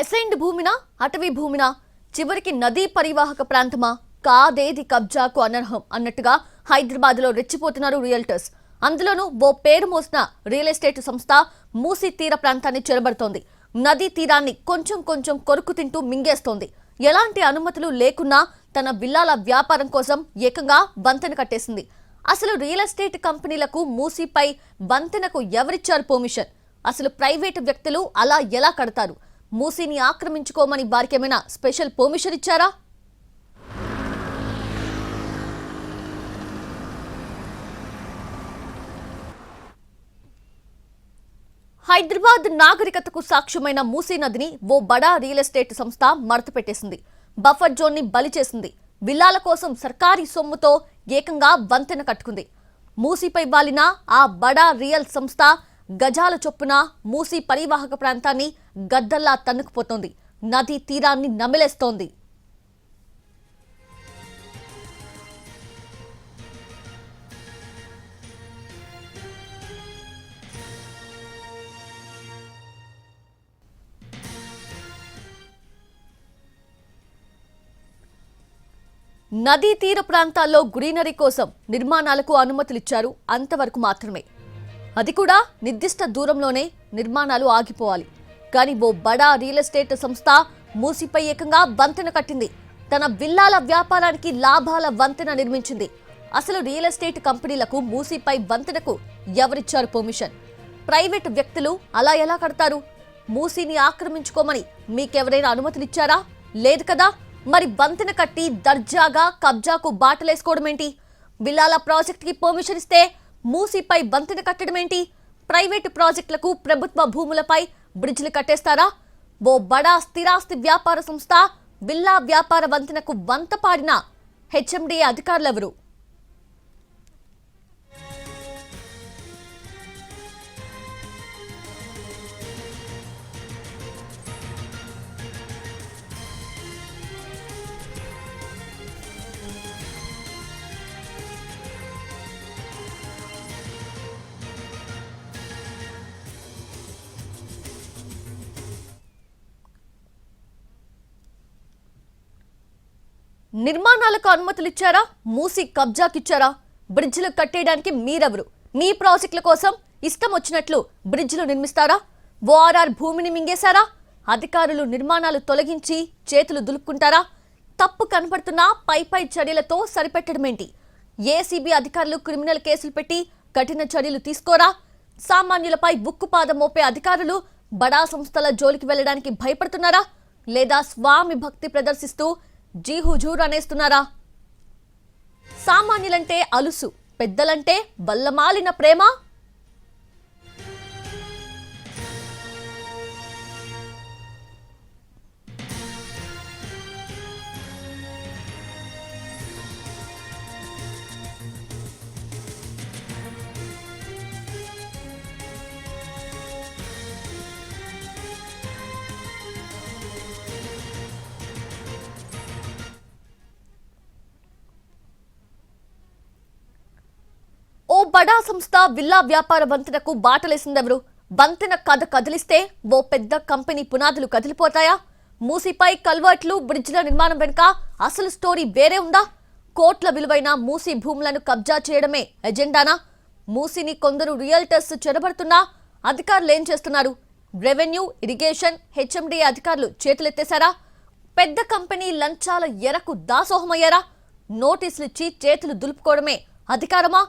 Assigned భూమినా అటవీ భూమినా? చివరికి నదీ పరివాహక ప్రాంతమా? కాదేది కబ్జాకు అనర్హం? అన్నట్టుగా హైదరాబాద్లో రెచ్చిపోతున్నారు రియల్టర్స్. అందులోనూ ఓ పేరు మోసిన రియల్ ఎస్టేట్ సంస్థ మూసీ తీర ప్రాంతాన్ని చెరబడుతోంది. నదీ తీరాన్ని కొంచెం కొంచెం కొరుకు తింటూ మింగేస్తోంది. ఎలాంటి అనుమతులు లేకున్నా తన విల్లాల వ్యాపారం కోసం ఏకంగా వంతెన కట్టేసింది. అసలు రియల్ ఎస్టేట్ కంపెనీలకు మూసీపై వంతెనకు ఎవరిచ్చారు పర్మిషన్? అసలు ప్రైవేటు వ్యక్తులు అలా ఎలా కడతారు? మూసీని ఆక్రమించుకోమని వారికేమైనా స్పెషల్ పర్మిషన్ ఇచ్చారా? హైదరాబాద్ నాగరికతకు సాక్ష్యమైన మూసీ నదిని ఓ బడా రియల్ ఎస్టేట్ సంస్థ మడతపెట్టేసింది. బఫర్ జోన్ని బలి చేసింది. విల్లాల కోసం సర్కారీ సొమ్ముతో ఏకంగా వంతెన కట్టుకుంది. మూసీపై వాలిన ఆ బడా రియల్ సంస్థ గజాల చొప్పున మూసి పరివాహక ప్రాంతాన్ని గద్దల్లా తన్నుకుపోతోంది. నదీ తీరాన్ని నమిలేస్తోంది. నదీ తీర ప్రాంతాల్లో గ్రీనరీ కోసం నిర్మాణాలకు అనుమతులిచ్చారు. అంతవరకు మాత్రమే. అది కూడా నిర్దిష్ట దూరంలోనే నిర్మాణాలు ఆగిపోవాలి. కానీ ఓ బడా రియల్ ఎస్టేట్ సంస్థ మూసిపై ఏకంగా వంతెన కట్టింది. తన విల్లాల వ్యాపారానికి లాభాల వంతెన నిర్మించింది. అసలు రియల్ ఎస్టేట్ కంపెనీలకు మూసిపై వంతెనకు ఎవరిచ్చారు పర్మిషన్? ప్రైవేట్ వ్యక్తులు అలా ఎలా కడతారు? మూసీని ఆక్రమించుకోమని మీకెవరైనా అనుమతులిచ్చారా? లేదు కదా? మరి వంతెన కట్టి దర్జాగా కబ్జాకు బాటలేసుకోవడం ఏంటి విల్లాల ప్రాజెక్ట్కి పర్మిషన్ ఇస్తే మూసీపై వంతెన కట్టడమేంటి? ప్రైవేటు ప్రాజెక్టులకు ప్రభుత్వ భూములపై బ్రిడ్జ్లు కట్టేస్తారా? ఓ బడా స్థిరాస్తి వ్యాపార సంస్థ బిల్లా వ్యాపార వంతెనకు వంత పాడిన హెచ్ఎండి అధికారులెవరు? నిర్మాణాలకు అనుమతులు ఇచ్చారా మూసి కబ్జాకిచ్చారా? బ్రిడ్జిలు కట్టేయడానికి మీరెవరు? మీ ప్రాజెక్టుల కోసం ఇష్టం వచ్చినట్లు బ్రిడ్జ్లు నిర్మిస్తారా? ఓఆర్ఆర్ భూమిని మింగేశారా? అధికారులు నిర్మాణాలు తొలగించి చేతులు దులుక్కుంటారా తప్పు కనపడుతున్నా పై పై చర్యలతో సరిపెట్టడమేంటి? ఏసీబీ అధికారులు క్రిమినల్ కేసులు పెట్టి కఠిన చర్యలు తీసుకోరా? సామాన్యులపై ఉక్కుపాదం మోపే అధికారులు బడా సంస్థల జోలికి వెళ్ళడానికి భయపడుతున్నారా? లేదా స్వామి భక్తి ప్రదర్శిస్తూ జీ హుజూర్ అనేస్తున్నారా? సామాన్యులంటే అలుసు పెద్దలంటే బల్లమాలిన ప్రేమ పడా సంస్థ విల్లా వ్యాపార వంతెనకు బాటలేసిందెవరు? వంతెన కథ కదిలిస్తే ఓ పెద్ద కంపెనీ పునాదులు కదిలిపోతాయా? మూసీపై కల్వర్ట్లు బ్రిడ్జ్ల నిర్మాణం వెనుక అసలు స్టోరీ వేరే ఉందా? కోట్ల విలువైన మూసీ భూములను కబ్జా చేయడమే ఎజెండానా? మూసీని కొందరు రియల్టర్స్ చెరబడుతున్నా అధికారులు ఏం చేస్తున్నారు? రెవెన్యూ ఇరిగేషన్ హెచ్ఎండి అధికారులు చేతులెత్తేశారా? పెద్ద కంపెనీ లంచాల ఎరకు దాసోహమయ్యారా? నోటీసులు ఇచ్చి చేతులు దులుపుకోవడమే అధికారమా?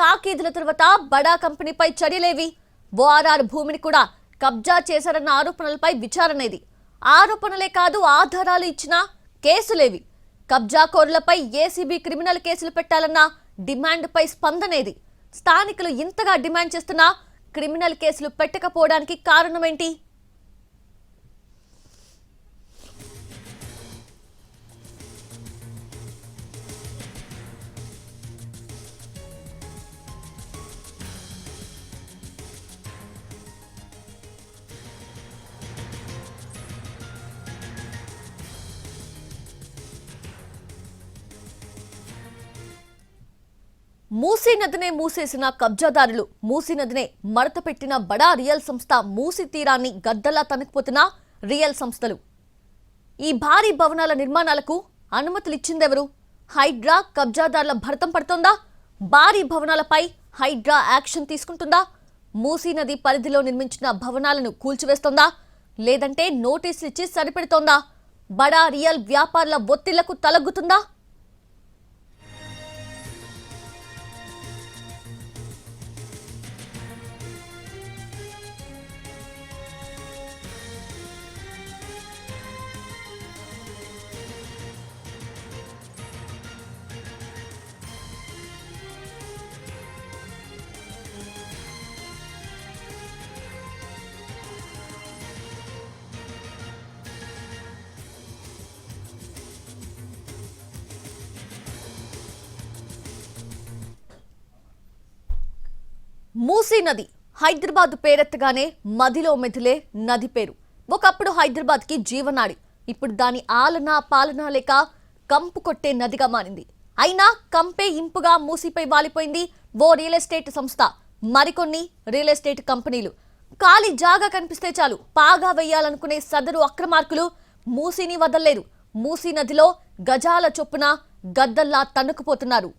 తాకీదుల తర్వాత బడా కంపెనీపై చర్యలేవి. ఓఆర్ఆర్ భూమిని కూడా కబ్జా చేశారన్న ఆరోపణలపై విచారణ ఇది ఆరోపణలే కాదు ఆధారాలు ఇచ్చినా కేసులేవి. కబ్జాకోరులపై ఏసీబీ క్రిమినల్ కేసులు పెట్టాలన్న డిమాండ్పై స్పందనేది. స్థానికులు ఇంతగా డిమాండ్ చేస్తున్నా క్రిమినల్ కేసులు పెట్టకపోవడానికి కారణమేంటి? మూసీ నదినే మూసేసిన కబ్జాదారులు మూసీ నదినే మడత పెట్టిన బడా రియల్ సంస్థ మూసీ తీరాన్ని గద్దలా తనకపోతున్న రియల్ సంస్థలు. ఈ భారీ భవనాల నిర్మాణాలకు అనుమతులు ఇచ్చిందెవరు హైడ్రా కబ్జాదారుల భరతం పడుతోందా? భారీ భవనాలపై హైడ్రా యాక్షన్ తీసుకుంటుందా? మూసీ నది పరిధిలో నిర్మించిన భవనాలను కూల్చివేస్తోందా? లేదంటే నోటీసులు ఇచ్చి సరిపెడుతోందా? బడా రియల్ వ్యాపారుల ఒత్తిళ్ళకు తలగ్గుతుందా? మూసీ నది హైదరాబాద్ పేరెత్తగానే మదిలో మెదిలే నది పేరు. ఒకప్పుడు హైదరాబాద్కి జీవనాడి ఇప్పుడు దాని ఆలన పాలన లేక కంపు కొట్టే నదిగా మారింది. అయినా కంపే ఇంపుగా మూసీపై వాలిపోయింది ఓ రియల్ ఎస్టేట్ సంస్థ మరికొన్ని రియల్ ఎస్టేట్ కంపెనీలు. ఖాళీ జాగా కనిపిస్తే చాలు పాగా వేయాలనుకునే సదరు అక్రమార్కులు మూసీని వదల్లేరు. మూసీ నదిలో గజాల చొప్పున గద్దల్లా తన్నుకుపోతున్నారు.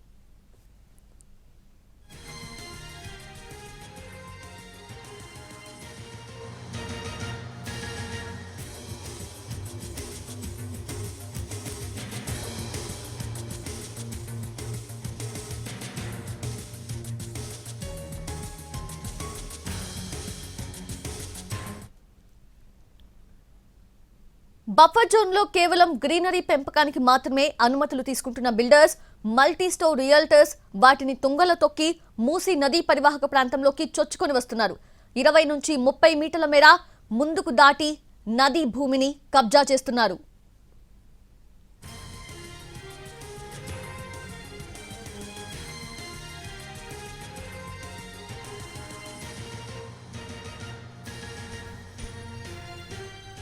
బఫర్ జోన్లో కేవలం గ్రీనరీ పెంపకానికి మాత్రమే అనుమతులు తీసుకుంటున్న బిల్డర్స్ మల్టీ స్టోర్ రియల్టర్స్ వాటిని తుంగల తొక్కి మూసీ నదీ పరివాహక ప్రాంతంలోకి చొచ్చుకొని వస్తున్నారు. ఇరవై నుంచి ముప్పై మీటర్ల మేర ముందుకు దాటి నదీ భూమిని కబ్జా చేస్తున్నారు.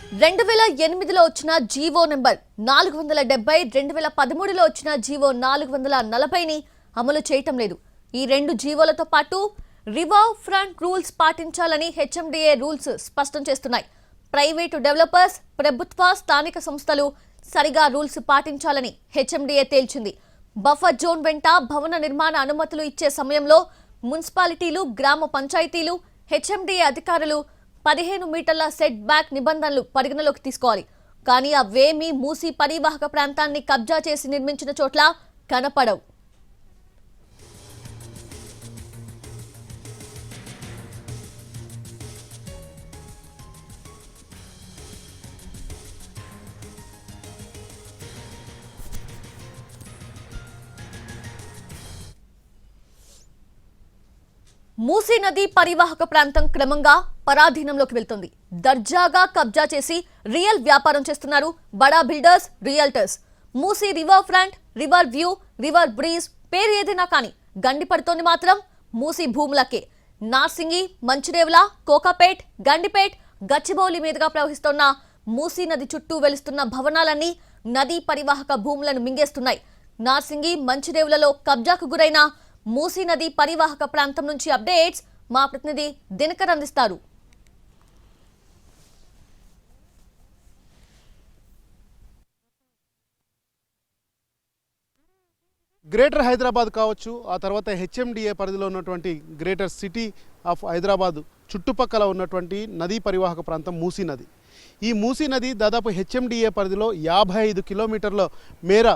రెండు వేల ఎనిమిదిలో వచ్చిన జీవో నెంబర్ నాలుగు వందల డెబ్బై రెండు వేల పదమూడులో వచ్చిన జీవో నాలుగు వందల నలభైని అమలు చేయటం లేదు. ఈ రెండు జీవోలతో పాటు రివర్ ఫ్రంట్ రూల్స్ పాటించాలని హెచ్ఎండిఏ రూల్స్ స్పష్టం చేస్తున్నాయి. ప్రైవేటు డెవలపర్స్ ప్రభుత్వ స్థానిక సంస్థలు సరిగా రూల్స్ పాటించాలని హెచ్ఎండిఏ తేల్చింది. బఫర్ జోన్ వెంట భవన నిర్మాణ అనుమతులు ఇచ్చే సమయంలో మున్సిపాలిటీలు గ్రామ పంచాయతీలు హెచ్ఎండిఏ అధికారులు పదిహేను మీటర్ల సెట్ బ్యాక్ నిబంధనలు పరిగణలోకి తీసుకోవాలి. కానీ అవేమీ మూసి పరివాహక ప్రాంతాన్ని కబ్జా చేసి నిర్మించిన చోట్ల కనపడవు. మూసీ నది పరివాహక ప్రాంతం క్రమంగా పరాధీనంలోకి వెళ్తుంది. దర్జాగా కబ్జా చేసి రియల్ వ్యాపారం చేస్తున్నారు బడా builders realtors. Musi river front river view river breeze పేరు ఏదైనా కానీ గండిపడుతోంది మాత్రం మూసీ భూములకే. నార్సింగి మంచిరేవుల కోకాపేట్ గండిపేట్ గచ్చిబౌలి మీదుగా ప్రవహిస్తున్న మూసీ నది చుట్టూ వెలుస్తున్న భవనాలన్నీ నదీ పరివాహక భూములను మింగేస్తున్నాయి. నార్సింగి మంచిరేవులలో కబ్జాకు గురైన మూసీ నది పరివాహక ప్రాంతం నుంచి అప్డేట్స్ మా ప్రతినిధి దినకర్ అందిస్తారు. గ్రేటర్ హైదరాబాద్ కావచ్చు ఆ తర్వాత హెచ్ఎండిఏ పరిధిలో ఉన్నటువంటి గ్రేటర్ సిటీ ఆఫ్ హైదరాబాద్ చుట్టుపక్కల ఉన్నటువంటి నదీ పరివాహక ప్రాంతం మూసీ నది. ఈ మూసీ నది దాదాపు హెచ్ఎండిఏ పరిధిలో యాభై ఐదు కిలోమీటర్ల మేర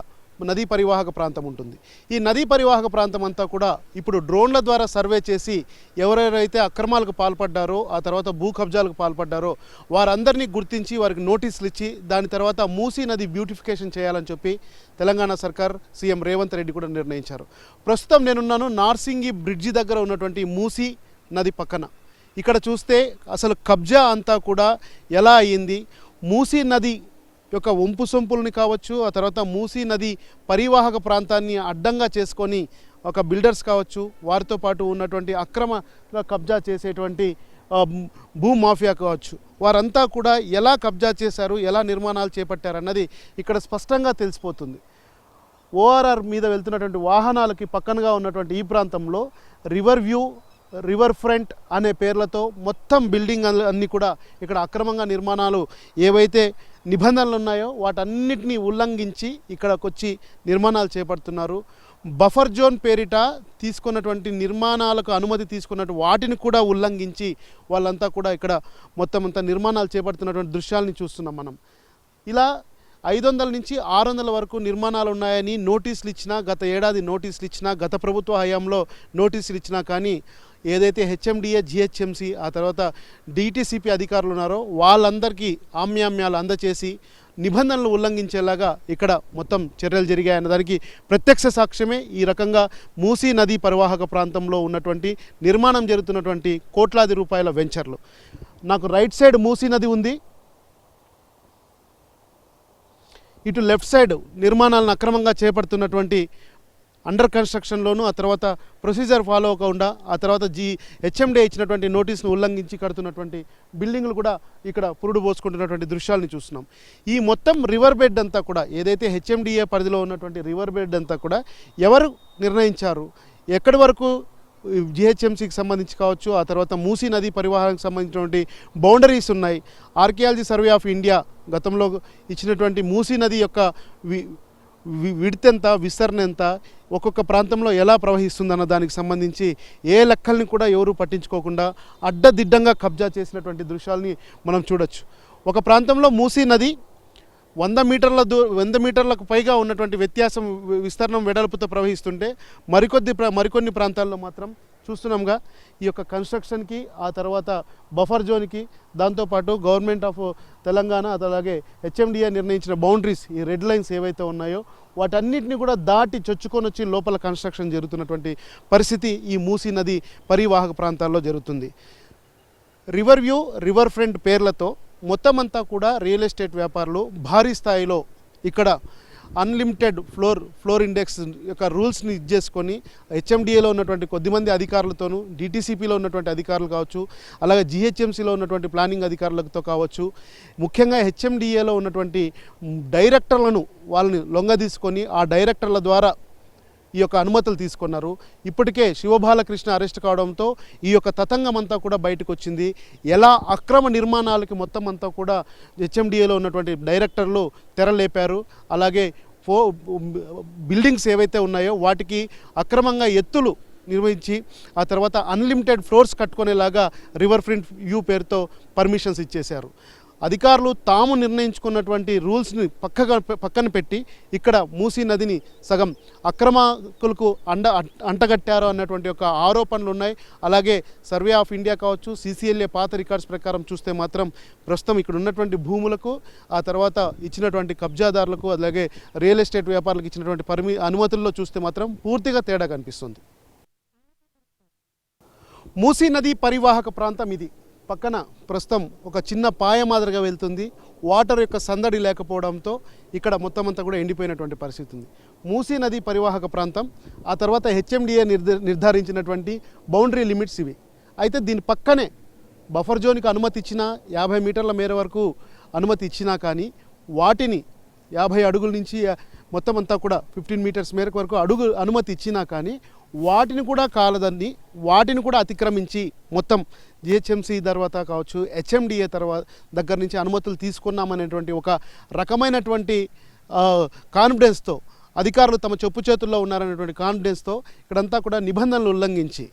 నదీ పరివాహక ప్రాంతం ఉంటుంది. ఈ నదీ పరివాహక ప్రాంతం అంతా కూడా ఇప్పుడు డ్రోన్ల ద్వారా సర్వే చేసి ఎవరెవరైతే అక్రమాలకు పాల్పడ్డారో ఆ తర్వాత భూ కబ్జాలకు పాల్పడ్డారో వారందరినీ గుర్తించి వారికి నోటీసులు ఇచ్చి దాని తర్వాత మూసీ నది బ్యూటిఫికేషన్ చేయాలని చెప్పి తెలంగాణ సర్కార్ సీఎం రేవంత్ రెడ్డి కూడా నిర్ణయించారు. ప్రస్తుతం నేనున్నాను నార్సింగి బ్రిడ్జి దగ్గర ఉన్నటువంటి మూసీ నది పక్కన. ఇక్కడ చూస్తే అసలు కబ్జా అంతా కూడా ఎలా అయ్యింది మూసీ నది యొక్క ఒంపు సొంపులని కావచ్చు ఆ తర్వాత మూసీ నది పరివాహక ప్రాంతాన్ని అడ్డంగా చేసుకొని ఒక బిల్డర్స్ కావచ్చు వారితో పాటు ఉన్నటువంటి అక్రమ కబ్జా చేసేటువంటి భూ మాఫియా కావచ్చు. వారంతా కూడా ఎలా కబ్జా చేశారు ఎలా నిర్మాణాలు చేపట్టారు అన్నది ఇక్కడ స్పష్టంగా తెలిసిపోతుంది. ఓఆర్ఆర్ మీద వెళ్తున్నటువంటి వాహనాలకి పక్కనగా ఉన్నటువంటి ఈ ప్రాంతంలో రివర్ వ్యూ రివర్ ఫ్రంట్ అనే పేర్లతో మొత్తం బిల్డింగ్ అన్ని- కూడా ఇక్కడ అక్రమంగా నిర్మాణాలు ఏవైతే నిబంధనలు ఉన్నాయో వాటన్నిటిని ఉల్లంఘించి ఇక్కడికి వచ్చి నిర్మాణాలు చేపడుతున్నారు. బఫర్ జోన్ పేరిట తీసుకున్నటువంటి నిర్మాణాలకు అనుమతి తీసుకున్నట్టు వాటిని కూడా ఉల్లంఘించి వాళ్ళంతా కూడా ఇక్కడ మొత్తం అంతా నిర్మాణాలు చేపడుతున్నటువంటి దృశ్యాలని చూస్తున్నాం మనం. ఇలా ఐదు వందల నుంచి ఆరు వందల వరకు నిర్మాణాలు ఉన్నాయని నోటీసులు ఇచ్చినా గత ఏడాది నోటీసులు ఇచ్చినా గత ప్రభుత్వ హయాంలో నోటీసులు ఇచ్చినా కానీ ఏదైతే హెచ్ఎండిఏ జిహెచ్ఎంసి ఆ తర్వాత డిటిసిపి అధికారులు ఉన్నారో వాళ్ళందరికీ ఆమ్యామ్యాలు అందచేసి నిబంధనలు ఉల్లంఘించేలాగా ఇక్కడ మొత్తం చర్యలు జరిగాయన్న దానికి ప్రత్యక్ష సాక్ష్యమే ఈ రకంగా మూసీ నదీ పరివాహక ప్రాంతంలో ఉన్నటువంటి నిర్మాణం జరుగుతున్నటువంటి కోట్లాది రూపాయల వెంచర్లు. నాకు రైట్ సైడ్ మూసీ నది ఉంది. ఇటు లెఫ్ట్ సైడ్ నిర్మాణాలను అక్రమంగా చేపడుతున్నటువంటి అండర్ కన్స్ట్రక్షన్లోను ఆ తర్వాత ప్రొసీజర్ ఫాలో అవ్వకుండా ఆ తర్వాత జీ హెచ్ఎండే ఇచ్చినటువంటి నోటీస్ను ఉల్లంఘించి కడుతున్నటువంటి బిల్డింగ్లు కూడా ఇక్కడ పురుడు పోసుకుంటున్నటువంటి దృశ్యాలను చూస్తున్నాం. ఈ మొత్తం రివర్ బెడ్ అంతా కూడా ఏదైతే హెచ్ఎండిఏ పరిధిలో ఉన్నటువంటి రివర్ బెడ్ అంతా కూడా ఎవరు నిర్ణయించారు? ఎక్కడి వరకు జిహెచ్ఎంసీకి సంబంధించి కావచ్చు ఆ తర్వాత మూసీ నది పరివాహానికి సంబంధించినటువంటి బౌండరీస్ ఉన్నాయి. ఆర్కియాలజీ సర్వే ఆఫ్ ఇండియా గతంలో ఇచ్చినటువంటి మూసీ నది యొక్క వి విస్తరణ ఎంత ఒక్కొక్క ప్రాంతంలో ఎలా ప్రవహిస్తుందన్న దానికి సంబంధించి ఏ లెక్కల్ని కూడా ఎవరు పట్టించుకోకుండా అడ్డదిడ్డంగా కబ్జా చేసినటువంటి దృశ్యాల్ని మనం చూడొచ్చు. ఒక ప్రాంతంలో మూసీ నది వంద మీటర్ల దూ వంద మీటర్లకు పైగా ఉన్నటువంటి వ్యత్యాసం విస్తరణం వెడల్పుతో ప్రవహిస్తుంటే మరికొద్ది మరికొన్ని ప్రాంతాల్లో మాత్రం చూస్తున్నాంగా. ఈ యొక్క కన్స్ట్రక్షన్కి ఆ తర్వాత బఫర్ జోన్కి దాంతోపాటు గవర్నమెంట్ ఆఫ్ తెలంగాణ అలాగే హెచ్ఎండిఏ నిర్ణయించిన బౌండరీస్ ఈ రెడ్ లైన్స్ ఏవైతే ఉన్నాయో వాటన్నిటిని కూడా దాటి చొచ్చుకొని వచ్చి లోపల కన్స్ట్రక్షన్ జరుగుతున్నటువంటి పరిస్థితి ఈ మూసీ నది పరివాహక ప్రాంతాల్లో జరుగుతుంది. రివర్ వ్యూ రివర్ ఫ్రంట్ పేర్లతో మొత్తం అంతా కూడా రియల్ ఎస్టేట్ వ్యాపారులు భారీ స్థాయిలో ఇక్కడ అన్లిమిటెడ్ ఫ్లోర్ ఫ్లోర్ ఇండెక్స్ యొక్క రూల్స్ని ఇచ్చేసుకొని హెచ్ఎండిఏలో ఉన్నటువంటి కొద్దిమంది అధికారులతోనూ డిటీసీపీలో ఉన్నటువంటి అధికారులు కావచ్చు అలాగే జిహెచ్ఎంసీలో ఉన్నటువంటి ప్లానింగ్ అధికారులతో కావచ్చు ముఖ్యంగా హెచ్ఎండిఏలో ఉన్నటువంటి డైరెక్టర్లను వాళ్ళని లొంగదీసుకొని ఆ డైరెక్టర్ల ద్వారా ఈ యొక్క అనుమతులు తీసుకున్నారు. ఇప్పటికే శివబాలకృష్ణ అరెస్ట్ కావడంతో ఈ యొక్క తతంగం అంతా కూడా బయటకు వచ్చింది ఎలా అక్రమ నిర్మాణాలకి మొత్తం అంతా కూడా హెచ్ఎండిఏలో ఉన్నటువంటి డైరెక్టర్లు తెరలేపారు. అలాగే ఫో బిల్డింగ్స్ ఏవైతే ఉన్నాయో వాటికి అక్రమంగా ఎత్తులు నిర్వహించి ఆ తర్వాత అన్లిమిటెడ్ ఫ్లోర్స్ కట్టుకునేలాగా రివర్ ఫ్రంట్ వ్యూ పేరుతో పర్మిషన్స్ ఇచ్చేశారు. అధికారులు తాము నిర్ణయించుకున్నటువంటి రూల్స్ని పక్కగా పక్కన పెట్టి ఇక్కడ మూసీ నదిని సగం అక్రమకులకు అండ అంటగట్టారు అన్నటువంటి ఒక ఆరోపణలు ఉన్నాయి. అలాగే సర్వే ఆఫ్ ఇండియా కావచ్చు సీసీఎల్ఏ పాత రికార్డ్స్ ప్రకారం చూస్తే మాత్రం ప్రస్తుతం ఇక్కడ ఉన్నటువంటి భూములకు ఆ తర్వాత ఇచ్చినటువంటి కబ్జాదారులకు అలాగే రియల్ ఎస్టేట్ వ్యాపారులకు ఇచ్చినటువంటి పరిమి అనుమతుల్లో చూస్తే మాత్రం పూర్తిగా తేడా కనిపిస్తుంది. మూసీ నది పరివాహక ప్రాంతం ఇది. పక్కన ప్రస్తుతం ఒక చిన్న పాయ మాదిరిగా వెళ్తుంది. వాటర్ యొక్క సందడి లేకపోవడంతో ఇక్కడ మొత్తం అంతా కూడా ఎండిపోయినటువంటి పరిస్థితి ఉంది. మూసీ నది పరివాహక ప్రాంతం ఆ తర్వాత హెచ్ఎండిఏ నిర్ధ నిర్ధారించినటువంటి బౌండరీ లిమిట్స్ ఇవి. అయితే దీని పక్కనే బఫర్ జోన్కి అనుమతి ఇచ్చినా యాభై మీటర్ల మేర వరకు అనుమతి ఇచ్చినా కానీ వాటిని యాభై అడుగుల నుంచి మొత్తం అంతా కూడా ఫిఫ్టీన్ మీటర్స్ మేరకు వరకు అడుగు అనుమతి ఇచ్చినా కానీ వాటిని కూడా కాలదండి వాటిని కూడా అతిక్రమించి మొత్తం జిహెచ్ఎంసీ తర్వాత కావచ్చు హెచ్ఎండిఏ తర్వాత దగ్గర నుంచి అనుమతులు తీసుకున్నామనేటువంటి ఒక రకమైనటువంటి కాన్ఫిడెన్స్తో అధికారులు తమ చెప్పు చేతుల్లో ఉన్నారనేటువంటి కాన్ఫిడెన్స్తో ఇక్కడంతా కూడా నిబంధనలు ఉల్లంఘించి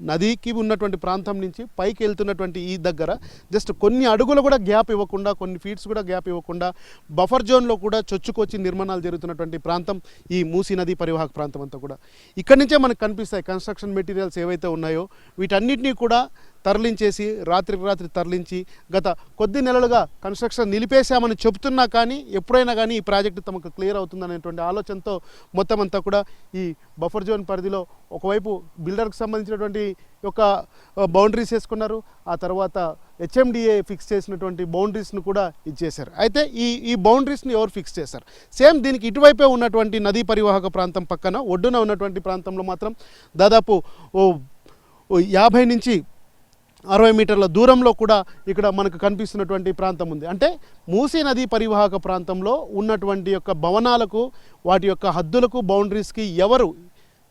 నదికి ఉన్నటువంటి ప్రాంతం నుంచి పైకి వెళ్తున్నటువంటి ఈ దగ్గర జస్ట్ కొన్ని అడుగులు కూడా గ్యాప్ ఇవ్వకుండా కొన్ని ఫీట్స్ కూడా గ్యాప్ ఇవ్వకుండా బఫర్ జోన్లో కూడా చొచ్చుకొచ్చి నిర్మాణాలు జరుగుతున్నటువంటి ప్రాంతం ఈ మూసీ నది పరివాహక ప్రాంతం అంతా కూడా. ఇక్కడి నుంచే మనకు కనిపిస్తాయి కన్స్ట్రక్షన్ మెటీరియల్స్ ఏవైతే ఉన్నాయో వీటన్నిటినీ కూడా తరలించేసి రాత్రికి రాత్రి తరలించి గత కొద్ది నెలలుగా కన్స్ట్రక్షన్ నిలిపేశామని చెబుతున్నా కానీ ఎప్పుడైనా కానీ ఈ ప్రాజెక్టు తమకు క్లియర్ అవుతుందనేటువంటి ఆలోచనతో మొత్తం అంతా కూడా ఈ బఫర్ జోన్ పరిధిలో ఒకవైపు బిల్డర్కి సంబంధించినటువంటి యొక్క బౌండరీస్ వేసుకున్నారు. ఆ తర్వాత హెచ్ఎండిఏ ఫిక్స్ చేసినటువంటి బౌండరీస్ను కూడా ఇచ్చేశారు. అయితే ఈ ఈ బౌండరీస్ని ఎవరు ఫిక్స్ చేశారు? సేమ్ దీనికి ఇటువైపే ఉన్నటువంటి నదీ పరివాహక ప్రాంతం పక్కన ఒడ్డున ఉన్నటువంటి ప్రాంతంలో మాత్రం దాదాపు ఓ యాభై నుంచి అరవై మీటర్ల దూరంలో కూడా ఇక్కడ మనకు కనిపిస్తున్నటువంటి ప్రాంతం ఉంది. అంటే మూసీ నది పరివాహక ప్రాంతంలో ఉన్నటువంటి యొక్క భవనాలకు వాటి యొక్క హద్దులకు బౌండరీస్కి ఎవరు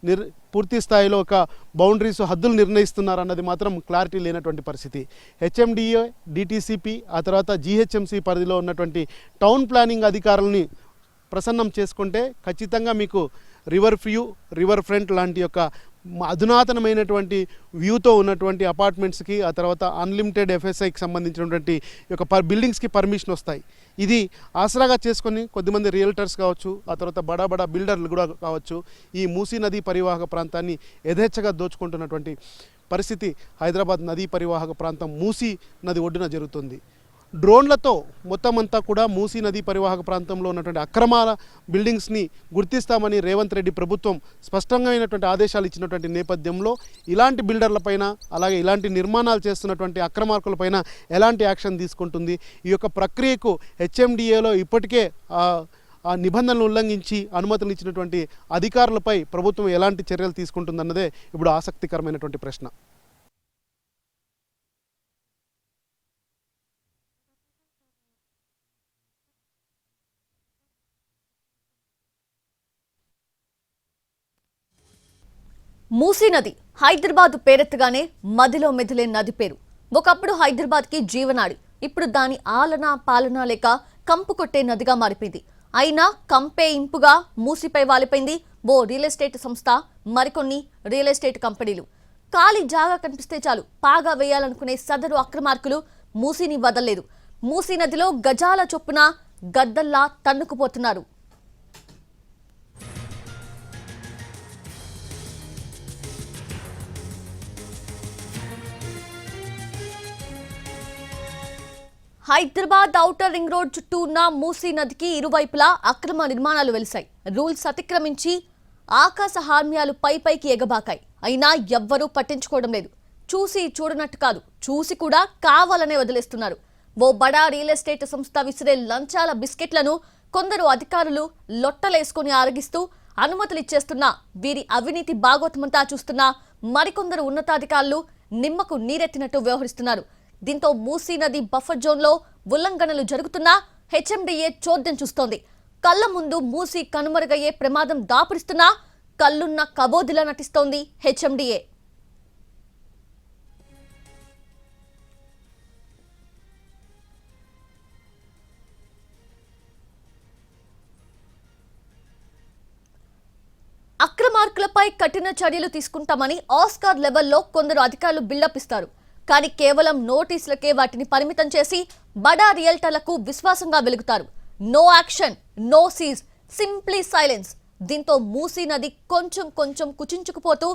నిర్ పూర్తి స్థాయిలో ఒక బౌండరీస్ హద్దులు నిర్ణయిస్తున్నారు అన్నది మాత్రం క్లారిటీ లేనటువంటి పరిస్థితి. హెచ్ఎండిఏ డిటీసీపీ ఆ తర్వాత జీహెచ్ఎంసీ పరిధిలో ఉన్నటువంటి టౌన్ ప్లానింగ్ అధికారులని ప్రసన్నం చేసుకుంటే ఖచ్చితంగా మీకు రివర్ ఫ్యూ రివర్ ఫ్రంట్ లాంటి యొక్క అధునాతనమైనటువంటి వ్యూతో ఉన్నటువంటి అపార్ట్మెంట్స్కి ఆ తర్వాత అన్లిమిటెడ్ ఎఫ్ఎస్ఐకి సంబంధించినటువంటి యొక్క పర్ బిల్డింగ్స్కి పర్మిషన్ వస్తాయి. ఇది ఆసరాగా చేసుకొని కొద్దిమంది రియల్టర్స్ కావచ్చు ఆ తర్వాత బడా బడా బిల్డర్లు కూడా కావచ్చు ఈ మూసీ నదీ పరివాహక ప్రాంతాన్ని యథేచ్ఛగా దోచుకుంటున్నటువంటి పరిస్థితి హైదరాబాద్ నదీ పరివాహక ప్రాంతం మూసీ నది ఒడ్డున జరుగుతుంది. డ్రోన్లతో మొత్తం అంతా కూడా మూసీ నదీ పరివాహక ప్రాంతంలో ఉన్నటువంటి అక్రమాల బిల్డింగ్స్ని గుర్తిస్తామని రేవంత్ రెడ్డి ప్రభుత్వం స్పష్టంగా అయినటువంటి ఆదేశాలు ఇచ్చినటువంటి నేపథ్యంలో ఇలాంటి బిల్డర్లపైన అలాగే ఇలాంటి నిర్మాణాలు చేస్తున్నటువంటి అక్రమార్కులపైన ఎలాంటి యాక్షన్ తీసుకుంటుంది? ఈ యొక్క ప్రక్రియకు హెచ్ఎండిఏలో ఇప్పటికే ఆ నిబంధనలు ఉల్లంఘించి అనుమతులు ఇచ్చినటువంటి అధికారులపై ప్రభుత్వం ఎలాంటి చర్యలు తీసుకుంటుందన్నదే ఇప్పుడు ఆసక్తికరమైనటువంటి ప్రశ్న. మూసీ నది హైదరాబాద్ పేరెత్తగానే మదిలో మెదిలే నది పేరు. ఒకప్పుడు హైదరాబాద్కి జీవనాడి ఇప్పుడు దాని ఆలన పాలన లేక కంపు కొట్టే నదిగా మారిపోయింది. అయినా కంపే ఇంపుగా మూసిపై వాలిపోయింది ఓ రియల్ ఎస్టేట్ సంస్థ మరికొన్ని రియల్ ఎస్టేట్ కంపెనీలు. ఖాళీ జాగా కనిపిస్తే చాలు పాగా వేయాలనుకునే సదరు అక్రమార్కులు మూసీని వదలలేదు. మూసీ నదిలో గజాల చొప్పున గద్దల్లా తన్నుకుపోతున్నారు. హైదరాబాద్ ఔటర్ రింగ్ రోడ్ చుట్టూ ఉన్న మూసీ నదికి ఇరువైపులా అక్రమ నిర్మాణాలు వెలిశాయి. రూల్స్ అతిక్రమించి ఆకాశ హార్మ్యాలు పై పైకి ఎగబాకాయి. అయినా ఎవ్వరూ పట్టించుకోవడం లేదు. చూసి చూడనట్టు కాదు. చూసి కూడా కావాలనే వదిలేస్తున్నారు. ఓ బడా రియల్ ఎస్టేట్ సంస్థ విసిరే లంచాల బిస్కెట్లను కొందరు అధికారులు లొట్టలేసుకుని ఆరగిస్తూ అనుమతులు ఇచ్చేస్తున్నా వీరి అవినీతి బాగోతమంతా చూస్తున్నా మరికొందరు ఉన్నతాధికారులు నిమ్మకు నీరెత్తినట్టు వ్యవహరిస్తున్నారు. దీంతో మూసీ నది బఫర్ జోన్లో ఉల్లంఘనలు జరుగుతున్నా హెచ్ఎండిఏ చోద్యం చూస్తోంది. కళ్ళ ముందు మూసీ కనుమరుగయ్యే ప్రమాదం దాపురిస్తున్నా కళ్ళున్న కబోదిలా నటిస్తోంది హెచ్ఎండిఏ. అక్రమార్కులపై కఠిన చర్యలు తీసుకుంటామని ఆస్కార్ లెవెల్లో కొందరు అధికారులు బిల్డప్ ఇస్తారు. కానీ కేవలం నోటీసులకే వాటిని పరిమితం చేసి బడా రియల్టర్లకు విశ్వాసంగా వెలుగుతారు. No action no seize simply silence. దీంతో మూసీ నది కొంచెం కొంచెం కుచించుకుపోతూ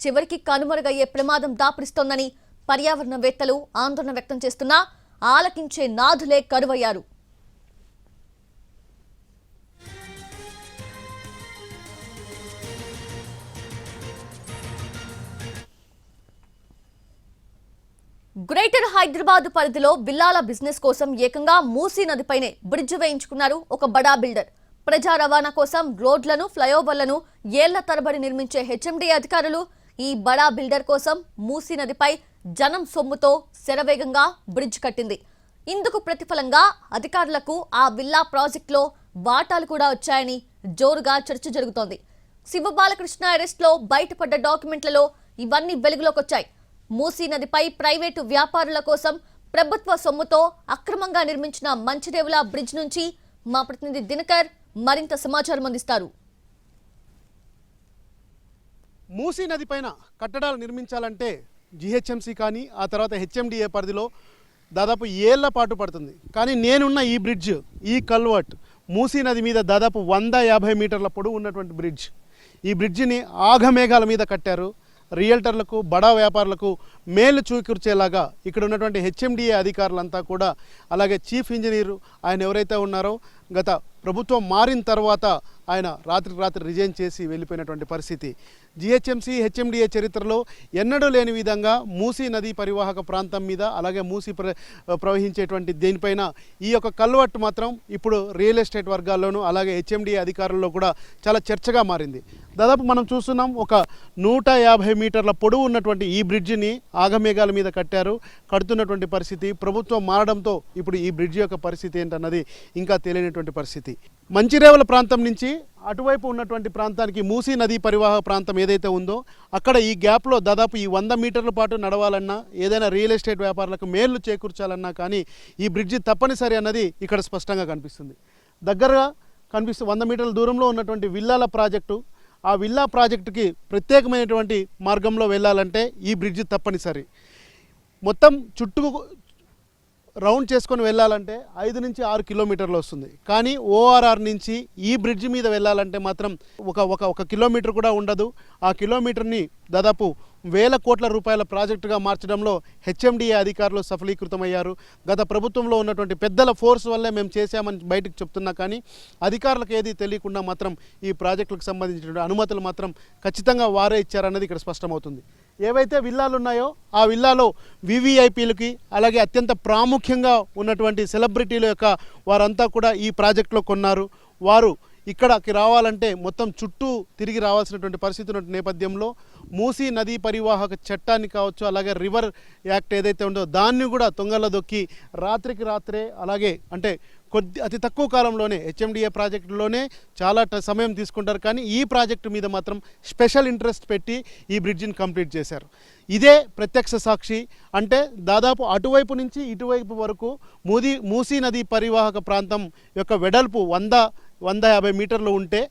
చివరికి కనుమరుగయ్యే ప్రమాదం దాపురిస్తోందని పర్యావరణవేత్తలు ఆందోళన వ్యక్తం చేస్తున్నా ఆలకించే నాథులే కరువయ్యారు. గ్రేటర్ హైదరాబాద్ పరిధిలో బిల్లాల బిజినెస్ కోసం ఏకంగా మూసీ నదిపైనే బ్రిడ్జ్ వేయించుకున్నారు ఒక బడా బిల్డర్. ప్రజా రవాణా కోసం రోడ్లను ఫ్లైఓవర్లను ఏళ్ళ తరబడి నిర్మించే హెచ్ఎండి అధికారులు ఈ బడా బిల్డర్ కోసం మూసీ నదిపై జనం సొమ్ముతో శరవేగంగా బ్రిడ్జ్ కట్టింది. ఇందుకు ప్రతిఫలంగా అధికారులకు ఆ విల్లా ప్రాజెక్టులో వాటాలు కూడా వచ్చాయని జోరుగా చర్చ జరుగుతోంది. శివబాలకృష్ణ అరెస్ట్లో బయటపడ్డ డాక్యుమెంట్లలో ఇవన్నీ వెలుగులోకి వచ్చాయి మూసీ నదిపై ప్రైవేటు వ్యాపారుల కోసం ప్రభుత్వ సొమ్ముతో అక్రమంగా నిర్మించిన మంచిరేవుల బ్రిడ్జ్ నుంచి మా ప్రతినిధి దినకర్ మరింత సమాచారం అందిస్తారు. మూసీ నది పైన కట్టడాలు నిర్మించాలంటే జిహెచ్ఎంసీ కానీ ఆ తర్వాత హెచ్ఎండిఏ పరిధిలో దాదాపు ఏళ్ళ పాటు పడుతుంది. కానీ నేనున్న ఈ బ్రిడ్జ్ ఈ కల్వర్ట్ మూసీ నది మీద దాదాపు వంద యాభై మీటర్ల పొడవు ఉన్నటువంటి బ్రిడ్జ్. ఈ బ్రిడ్జిని ఆఘమేఘాల మీద కట్టారు. రియల్టర్లకు బడా వ్యాపారులకు మేలు చూకూర్చేలాగా ఇక్కడ ఉన్నటువంటి హెచ్ఎండిఏ అధికారులంతా కూడా అలాగే చీఫ్ ఇంజనీర్ ఆయన ఎవరైతే ఉన్నారో గత ప్రభుత్వం మారిన తర్వాత ఆయన రాత్రి రాత్రి రిజైన్ చేసి వెళ్ళిపోయినటువంటి పరిస్థితి. జిహెచ్ఎంసీ హెచ్ఎండిఏ చరిత్రలో ఎన్నడూ లేని విధంగా మూసీ నదీ పరివాహక ప్రాంతం మీద అలాగే మూసీ ప్ర ప్రవహించేటువంటి దేనిపైన ఈ యొక్క కల్వట్టు మాత్రం ఇప్పుడు రియల్ ఎస్టేట్ వర్గాల్లోనూ అలాగే హెచ్ఎండిఏ అధికారుల్లో కూడా చాలా చర్చగా మారింది. దాదాపు మనం చూస్తున్నాం ఒక నూట యాభై మీటర్ల పొడవు ఉన్నటువంటి ఈ బ్రిడ్జిని ఆగమేఘాల మీద కట్టారు. కడుతున్నటువంటి పరిస్థితి ప్రభుత్వం మారడంతో ఇప్పుడు ఈ బ్రిడ్జి యొక్క పరిస్థితి ఏంటన్నది ఇంకా తెలియనటువంటి పరిస్థితి. మంచిరేవల ప్రాంతం నుంచి అటువైపు ఉన్నటువంటి ప్రాంతానికి మూసీ నదీ పరివాహక ప్రాంతం ఏదైతే ఉందో అక్కడ ఈ గ్యాప్లో దాదాపు ఈ వంద మీటర్ల పాటు నడవాలన్నా ఏదైనా రియల్ ఎస్టేట్ వ్యాపారులకు మేలు చేకూర్చాలన్నా కానీ ఈ బ్రిడ్జి తప్పనిసరి అన్నది ఇక్కడ స్పష్టంగా కనిపిస్తుంది. దగ్గరగా కనిపిస్తూ వంద మీటర్ల దూరంలో ఉన్నటువంటి విల్లాల ప్రాజెక్టు ఆ విల్లా ప్రాజెక్టుకి ప్రత్యేకమైనటువంటి మార్గంలో వెళ్ళాలంటే ఈ బ్రిడ్జి తప్పనిసరి. మొత్తం చుట్టూ రౌండ్ చేసుకొని వెళ్ళాలంటే ఐదు నుంచి ఆరు కిలోమీటర్లు వస్తుంది. కానీ ఓఆర్ఆర్ నుంచి ఈ బ్రిడ్జ్ మీద వెళ్ళాలంటే మాత్రం ఒక ఒక ఒక కిలోమీటర్ కూడా ఉండదు. ఆ కిలోమీటర్ని దాదాపు వేల కోట్ల రూపాయల ప్రాజెక్టుగా మార్చడంలో హెచ్ఎండిఏ అధికారులు సఫలీకృతమయ్యారు. గత ప్రభుత్వంలో ఉన్నటువంటి పెద్దల ఫోర్స్ వల్లే మేము చేశామని బయటకు చెప్తున్నా కానీ అధికారులకు ఏది తెలియకుండా మాత్రం ఈ ప్రాజెక్టులకు సంబంధించిన అనుమతులు మాత్రం ఖచ్చితంగా వారే ఇచ్చారన్నది ఇక్కడ స్పష్టమవుతుంది. ఏవైతే విల్లాలు ఉన్నాయో ఆ విల్లాలో వివిఐపీలకి అలాగే అత్యంత ప్రాముఖ్యంగా ఉన్నటువంటి సెలబ్రిటీల యొక్క వారంతా కూడా ఈ ప్రాజెక్టులో కొన్నారు. వారు ఇక్కడకి రావాలంటే మొత్తం చుట్టూ తిరిగి రావాల్సినటువంటి పరిస్థితి ఉన్న నేపథ్యంలో మూసీ నదీ పరివాహక చట్టాన్ని కావచ్చు అలాగే రివర్ యాక్ట్ ఏదైతే ఉందో దాన్ని కూడా తొంగలో దొక్కి రాత్రికి రాత్రే అలాగే అంటే కొద్ది అతి తక్కువ కాలంలోనే హెచ్ఎండిఏ ప్రాజెక్టులోనే చాలా ట- సమయం తీసుకుంటారు. కానీ ఈ ప్రాజెక్టు మీద మాత్రం స్పెషల్ ఇంట్రెస్ట్ పెట్టి ఈ బ్రిడ్జిని కంప్లీట్ చేశారు. ఇదే ప్రత్యక్ష సాక్షి. అంటే దాదాపు అటువైపు నుంచి ఇటువైపు వరకు మూది మూసీ నది పరివాహక ప్రాంతం యొక్క వెడల్పు వంద వంద యాభై మీటర్లు ఉంటే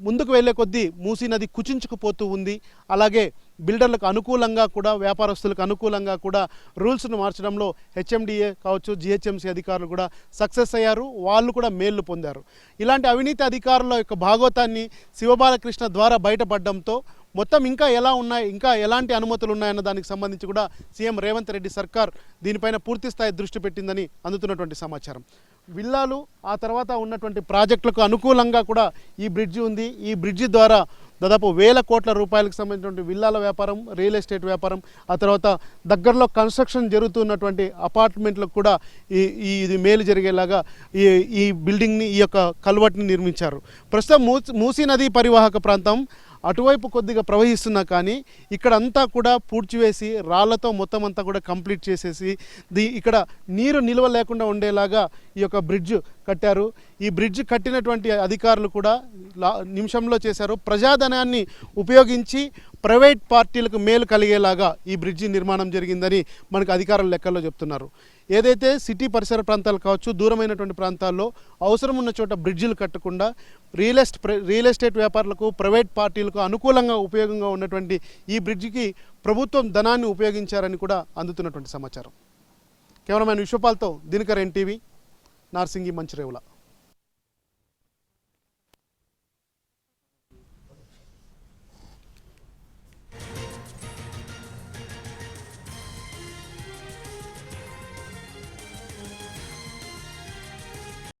ముందుకు వెళ్ళే కొద్దీ మూసీ నది కుచించుకుపోతూ ఉంది. అలాగే బిల్డర్లకు అనుకూలంగా కూడా వ్యాపారస్తులకు అనుకూలంగా కూడా రూల్స్ను మార్చడంలో హెచ్ఎండిఏ కావచ్చు జిహెచ్ఎంసీ అధికారులు కూడా సక్సెస్ అయ్యారు. వాళ్ళు కూడా మేళ్ళు పొందారు. ఇలాంటి అవినీతి అధికారుల యొక్క భాగోతాన్ని శివబాలకృష్ణ ద్వారా బయటపడడంతో మొత్తం ఇంకా ఎలా ఉన్నాయి ఇంకా ఎలాంటి అనుమతులు ఉన్నాయన్న దానికి సంబంధించి కూడా సీఎం రేవంత్ రెడ్డి సర్కార్ దీనిపైన పూర్తి స్థాయి దృష్టి పెట్టిందని అందుతున్నటువంటి సమాచారం. విల్లాలు ఆ తర్వాత ఉన్నటువంటి ప్రాజెక్టులకు అనుకూలంగా కూడా ఈ బ్రిడ్జి ఉంది. ఈ బ్రిడ్జి ద్వారా దాదాపు వేల కోట్ల రూపాయలకు సంబంధించినటువంటి విల్లాల వ్యాపారం రియల్ ఎస్టేట్ వ్యాపారం ఆ తర్వాత దగ్గరలో కన్స్ట్రక్షన్ జరుగుతున్నటువంటి అపార్ట్మెంట్లకు కూడా ఈ ఈ ఇది మేలు జరిగేలాగా ఈ ఈ బిల్డింగ్ని ఈ యొక్క కల్వర్ట్ని నిర్మించారు. ప్రస్తుతం మూసీ నదీ పరివాహక ప్రాంతం అటువైపు కొద్దిగా ప్రవహిస్తున్నా కానీ ఇక్కడ అంతా కూడా పూడ్చివేసి రాళ్ళతో మొత్తం అంతా కూడా కంప్లీట్ చేసేసి దీ ఇక్కడ నీరు నిల్వ లేకుండా ఉండేలాగా ఈ యొక్క బ్రిడ్జ్ కట్టారు. ఈ బ్రిడ్జ్ కట్టినటువంటి అధికారులు కూడా లా- నిమిషంలో చేశారు. ప్రజాధనాన్ని ఉపయోగించి ప్రైవేట్ పార్టీలకు మేలు కలిగేలాగా ఈ బ్రిడ్జి నిర్మాణం జరిగిందని మనకు అధికారుల లెక్కల్లో చెప్తున్నారు. ఏదైతే సిటీ పరిసర ప్రాంతాలు కావచ్చు దూరమైనటువంటి ప్రాంతాల్లో అవసరం ఉన్న చోట బ్రిడ్జిలు కట్టకుండా రియల్ ఎస్ట్ రియల్ ఎస్టేట్ వ్యాపారులకు ప్రైవేట్ పార్టీలకు అనుకూలంగా ఉపయోగంగా ఉన్నటువంటి ఈ బ్రిడ్జికి ప్రభుత్వం ధనాన్ని ఉపయోగించారని కూడా అందుతున్నటువంటి సమాచారం. కెమెరామ్యాన్ విశ్వపాల్తో దినకర్ ఎన్టీవీ నార్సింగి మంచిరేవుల